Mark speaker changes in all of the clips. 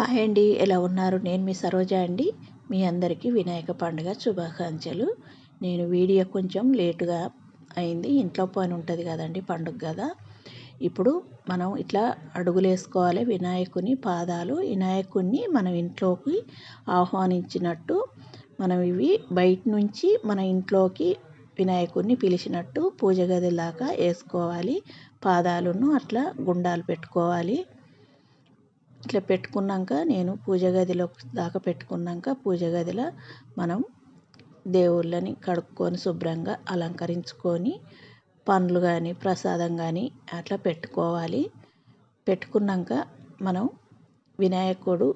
Speaker 1: Hi అండి. ఎలా ఉన్నారు? నేను మీ సరోజ అండి. మీ అందరికీ వినాయక పండుగ శుభాకాంక్షలు. నేను వీడియో కొంచెం లేటుగా అయింది. ఇంట్లో పని ఉంటుంది కదండి పండుగ కదా. ఇప్పుడు మనం ఇట్లా అడుగులు వేసుకోవాలి వినాయకుని పాదాలు. వినాయకుడిని మనం ఇంట్లోకి ఆహ్వానించినట్టు మనం ఇవి బయట నుంచి మన ఇంట్లోకి వినాయకుడిని పిలిచినట్టు పూజ గది దాకా వేసుకోవాలి. పాదాలను అట్లా గుండాలు పెట్టుకోవాలి. ఇట్లా పెట్టుకున్నాక నేను పూజ గదిలో దాకా పెట్టుకున్నాక పూజ గదిలో మనం దేవుళ్ళని కడుక్కొని శుభ్రంగా అలంకరించుకొని పండ్లు కానీ ప్రసాదం కానీ అట్లా పెట్టుకోవాలి. పెట్టుకున్నాక మనం వినాయకుడు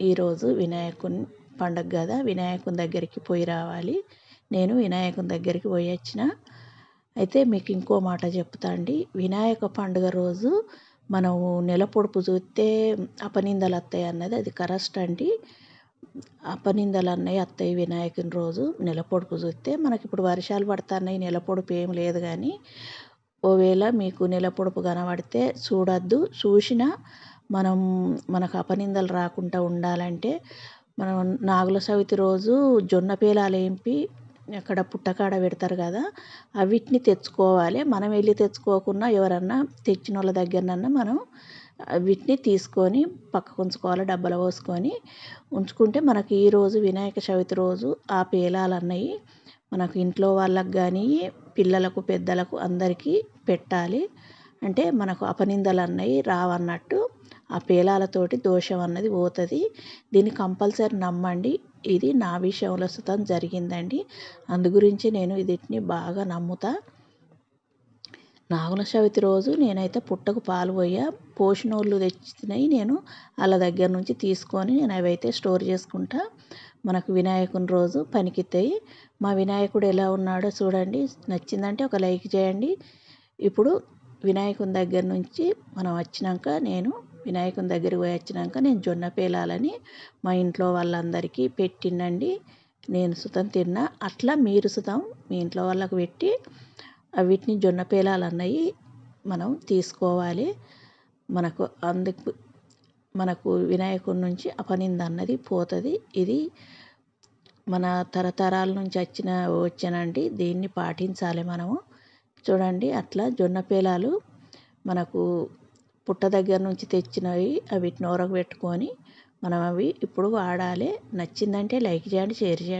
Speaker 1: ఈరోజు వినాయకుని పండగ కదా వినాయకుని దగ్గరికి పోయి రావాలి. నేను వినాయకుని దగ్గరికి పోయి వచ్చిన. అయితే మీకు ఇంకో మాట చెప్తా అండి. వినాయక పండుగ రోజు మనము నెల పొడుపు చూస్తే అపనిందలు వస్తాయి అన్నది అది కరెక్ట్ అండి. అపనిందలు అన్నవి వస్తాయి వినాయకుని రోజు నెల పొడుపు చూస్తే మనకి ఇప్పుడు వర్షాలు పడుతున్నాయి నెల పొడుపు ఏం లేదు కానీ ఒకవేళ మీకు నెల పొడుపు కనబడితే చూడొద్దు. చూసినా మనం మనకు అపనిందలు రాకుండా ఉండాలంటే మనం నాగుల చవితి రోజు జొన్న పేలాలు ఏంపి అక్కడ పుట్టకాడ పెడతారు కదా అవిటిని తెచ్చుకోవాలి. మనం వెళ్ళి తెచ్చుకోకుండా ఎవరన్నా తెచ్చిన వాళ్ళ దగ్గరనన్నా మనం వీటిని తీసుకొని పక్కకు ఉంచుకోవాలి డబ్బాలో పోసుకొని. ఉంచుకుంటే మనకి ఈరోజు వినాయక చవితి రోజు ఆ పేలాలు అన్నవి మనకు ఇంట్లో వాళ్ళకు కానీ పిల్లలకు పెద్దలకు అందరికీ పెట్టాలి. అంటే మనకు అపనిందలు అన్నవి రావన్నట్టు ఆ పేలాలతోటి దోషం అన్నది పోతుంది. దీన్ని కంపల్సరీ నమ్మండి. ఇది నా విషయంలో సుతం జరిగిందండి. అందు గురించి నేను వీటిని బాగా నమ్ముతా. నాగుల చవితి రోజు నేనైతే పుట్టకు పాలు పోయా పోషణోళ్ళు తెచ్చినవి నేను వాళ్ళ దగ్గర నుంచి తీసుకొని నేను అవైతే స్టోర్ చేసుకుంటా. మనకు వినాయకుని రోజు పనికితాయి మా వినాయకుడు ఎలా ఉన్నాడో చూడండి. నచ్చిందంటే ఒక లైక్ చేయండి. ఇప్పుడు వినాయకుని దగ్గర నుంచి మనం వచ్చినాక నేను వినాయకుని దగ్గరికి పోయి వచ్చినాక నేను జొన్న పేలాలని మా ఇంట్లో వాళ్ళందరికీ పెట్టిండండి. నేను సుతం తిన్నా. అట్లా మీరు సుతం మీ ఇంట్లో వాళ్ళకు పెట్టి వీటిని జొన్న పేలాలు అన్నవి మనం తీసుకోవాలి. మనకు అందుకు మనకు వినాయకుడి నుంచి అపనింద అన్నది పోతుంది. ఇది మన తరతరాల నుంచి వచ్చిన వచ్చానండి. దీన్ని పాటించాలి మనము. చూడండి అట్లా జొన్న పేలాలు మనకు పుట్ట దగ్గర నుంచి తెచ్చినవి అవి నోరకు పెట్టుకొని మనం అవి ఇప్పుడు వాడాలి. నచ్చిందంటే లైక్ చేయండి షేర్ చేయండి.